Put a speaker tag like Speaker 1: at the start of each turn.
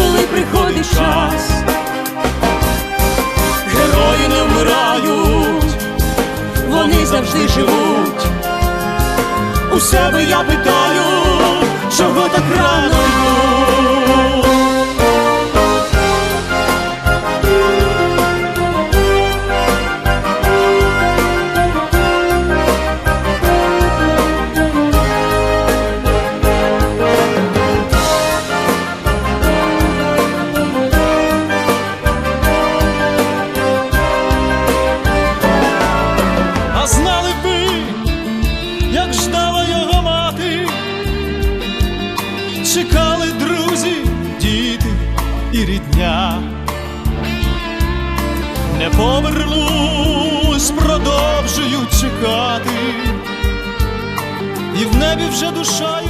Speaker 1: коли приходить час.
Speaker 2: Герої не вмирають,
Speaker 1: Вони завжди живуть.
Speaker 2: у себе я питаю, чого так рано йдуть. Як ждала його мати, чекали друзі, діти і рідня. Не повернусь, продовжують чекати, і в небі вже душа